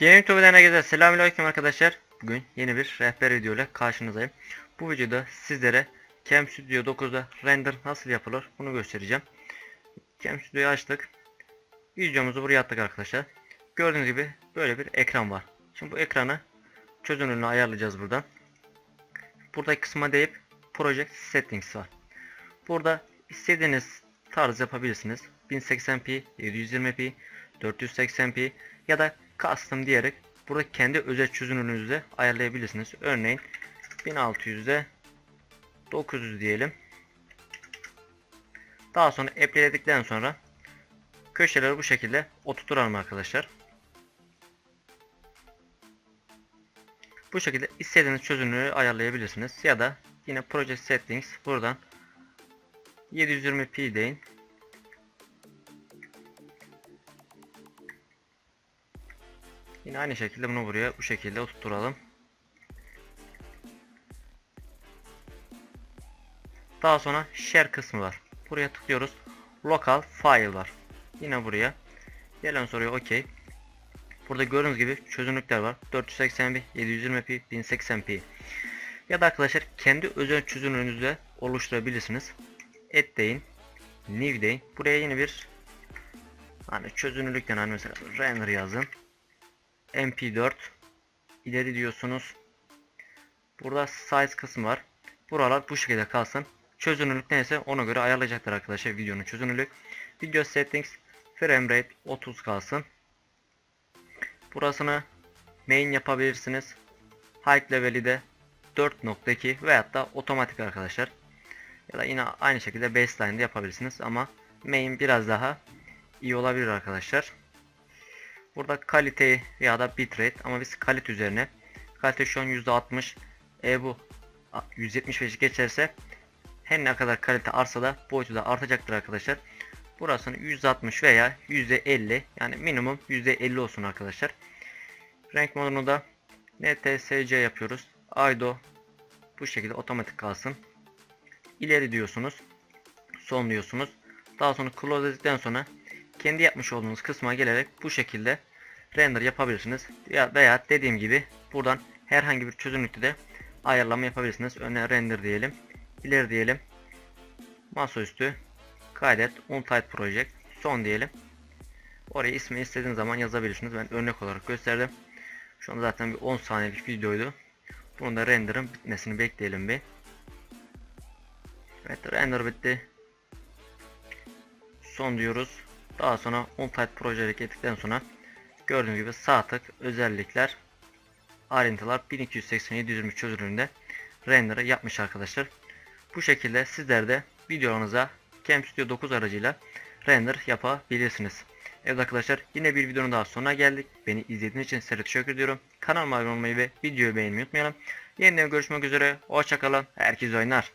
Gaming TV'den herkese selamünaleyküm arkadaşlar. Bugün yeni bir rehber video ile karşınızdayım. Bu videoda sizlere Cam Studio 9'da render nasıl yapılır bunu göstereceğim. Cam Studio'yu açtık. Videomuzu buraya attık arkadaşlar. Gördüğünüz gibi böyle bir ekran var. Şimdi bu ekranı çözünürlüğünü ayarlayacağız buradan. Buradaki kısma deyip Project Settings var. Burada istediğiniz tarz yapabilirsiniz. 1080p, 720p, 480p ya da custom diyerek burada kendi özel çözünürlüğünüzü ayarlayabilirsiniz. Örneğin 1600'de 900 diyelim. Daha sonra app'ledikten sonra köşeleri bu şekilde oturturalım arkadaşlar. Bu şekilde istediğiniz çözünürlüğü ayarlayabilirsiniz. Ya da yine Project Settings buradan 720p deyin. Yine aynı şekilde bunu buraya bu şekilde oturtalım. Daha sonra share kısmı var. Buraya tıklıyoruz. Local file var. Yine buraya. Gelen soruya OK. Burada gördüğünüz gibi çözünürlükler var. 480p, 720p, 1080p. Ya da arkadaşlar kendi özel çözünürlüğünüzle oluşturabilirsiniz. Et deyin. New deyin. Buraya yine bir hani çözünürlükten hani mesela render yazın. MP4 ileri diyorsunuz. Burada size kısmı var. Buralar bu şekilde kalsın. Çözünürlük neyse ona göre ayarlayacaktır arkadaşlar videonun çözünürlük. Video settings frame rate 30 kalsın. Burasını main yapabilirsiniz. Height leveli de 4.2 veyahut da otomatik arkadaşlar. Ya da yine aynı şekilde baseline'de yapabilirsiniz ama main biraz daha iyi olabilir arkadaşlar. Burada kaliteyi ya da bitrate ama biz kalite üzerine kalite şu an %60 e bu 175 geçerse her ne kadar kalite artsa da boyutu da artacaktır arkadaşlar. Burasını %60 veya %50 yani minimum %50 olsun arkadaşlar. Renk modunu da NTSC yapıyoruz. IDO bu şekilde otomatik kalsın. İleri diyorsunuz. Son diyorsunuz. Daha sonra close dedikten sonra kendi yapmış olduğunuz kısma gelerek bu şekilde render yapabilirsiniz. Ya veya dediğim gibi buradan herhangi bir çözünürlükte de ayarlama yapabilirsiniz. Öne render diyelim. İleri diyelim. Masaüstü kaydet Untitled Project son diyelim. Oraya ismi istediğiniz zaman yazabilirsiniz. Ben örnek olarak gösterdim. Şu an zaten bir 10 saniyelik videoydu. Bunun da render'ın bitmesini bekleyelim bir. Evet render bitti. Son diyoruz. Daha sonra Untitled Project ettikten sonra gördüğünüz gibi sağ tık özellikler ayrıntılar 1280-720 çözünürlüğünde render'ı yapmış arkadaşlar. Bu şekilde sizler de videolarınıza Cam Studio 9 aracıyla render yapabilirsiniz. Evet arkadaşlar yine bir videonun daha sonuna geldik. Beni izlediğiniz için size teşekkür ediyorum. Kanalıma abone olmayı ve videoyu beğenmeyi unutmayalım. Yeniden görüşmek üzere. Hoşçakalın. Herkese oynar.